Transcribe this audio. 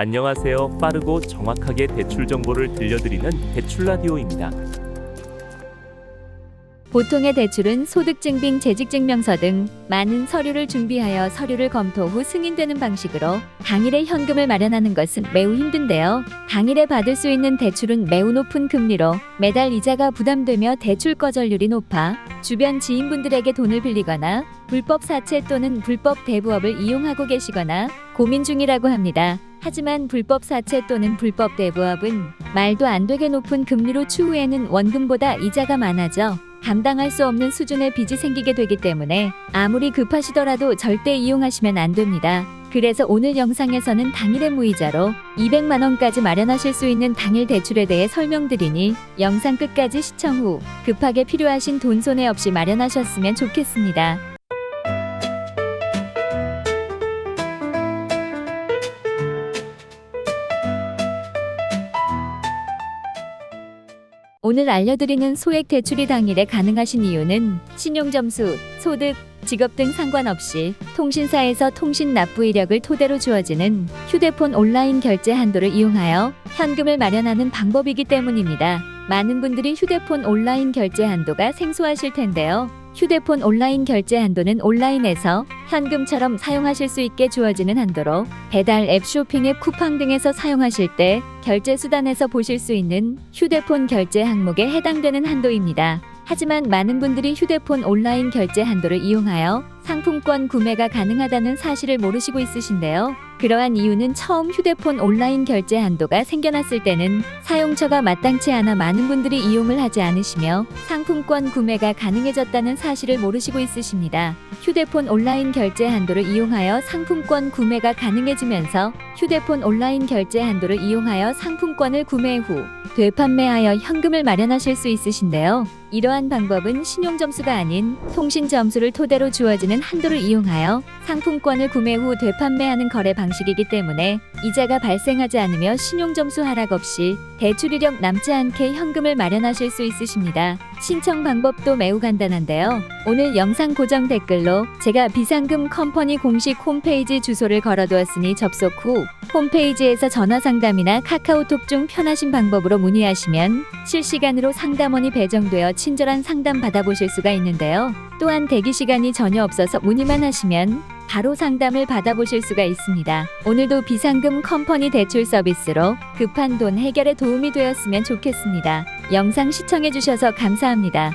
안녕하세요. 빠르고 정확하게 대출 정보를 들려드리는 대출 라디오입니다. 보통의 대출은 소득증빙, 재직증명서 등 많은 서류를 준비하여 서류를 검토 후 승인되는 방식으로 당일에 현금을 마련하는 것은 매우 힘든데요. 당일에 받을 수 있는 대출은 매우 높은 금리로 매달 이자가 부담되며 대출 거절률이 높아 주변 지인분들에게 돈을 빌리거나 불법 사채 또는 불법 대부업을 이용하고 계시거나 고민 중이라고 합니다. 하지만 불법 사채 또는 불법 대부업은 말도 안 되게 높은 금리로 추후에는 원금보다 이자가 많아져 감당할 수 없는 수준의 빚이 생기게 되기 때문에 아무리 급하시더라도 절대 이용하시면 안 됩니다. 그래서 오늘 영상에서는 당일의 무이자로 200만 원까지 마련하실 수 있는 당일 대출에 대해 설명드리니 영상 끝까지 시청 후 급하게 필요하신 돈 손해 없이 마련하셨으면 좋겠습니다. 오늘 알려드리는 소액 대출이 당일에 가능하신 이유는 신용점수, 소득, 직업 등 상관없이 통신사에서 통신 납부 이력을 토대로 주어지는 휴대폰 온라인 결제 한도를 이용하여 현금을 마련하는 방법이기 때문입니다. 많은 분들이 휴대폰 온라인 결제 한도가 생소하실 텐데요. 휴대폰 온라인 결제 한도는 온라인에서 현금처럼 사용하실 수 있게 주어지는 한도로 배달 앱, 쇼핑 앱, 쿠팡 등에서 사용하실 때 결제 수단에서 보실 수 있는 휴대폰 결제 항목에 해당되는 한도입니다. 하지만 많은 분들이 휴대폰 온라인 결제 한도를 이용하여 상품권 구매가 가능하다는 사실을 모르시고 있으신데요. 그러한 이유는 처음 휴대폰 온라인 결제 한도가 생겨났을 때는 사용처가 마땅치 않아 많은 분들이 이용을 하지 않으시며 상품권 구매가 가능해졌다는 사실을 모르시고 있으십니다. 휴대폰 온라인 결제 한도를 이용하여 상품권 구매가 가능해지면서 휴대폰 온라인 결제 한도를 이용하여 상품권을 구매 후 되판매하여 현금을 마련하실 수 있으신데요. 이러한 방법은 신용점수가 아닌 통신점수를 토대로 주어지는 한도를 이용하여 상품권을 구매 후 되판매하는 거래 방 식이기 때문에 이자가 발생하지 않으며 신용점수 하락 없이 대출 이력 남지 않게 현금을 마련하실 수 있으십니다. 신청 방법도 매우 간단한데요. 오늘 영상 고정 댓글로 제가 비상금 컴퍼니 공식 홈페이지 주소를 걸어두었으니 접속 후 홈페이지에서 전화 상담이나 카카오톡 중 편하신 방법으로 문의하시면 실시간으로 상담원이 배정되어 친절한 상담 받아보실 수가 있는데요. 또한 대기 시간이 전혀 없어서 문의만 하시면 바로 상담을 받아보실 수가 있습니다. 오늘도 비상금 컴퍼니 대출 서비스로 급한 돈 해결에 도움이 되었으면 좋겠습니다. 영상 시청해주셔서 감사합니다.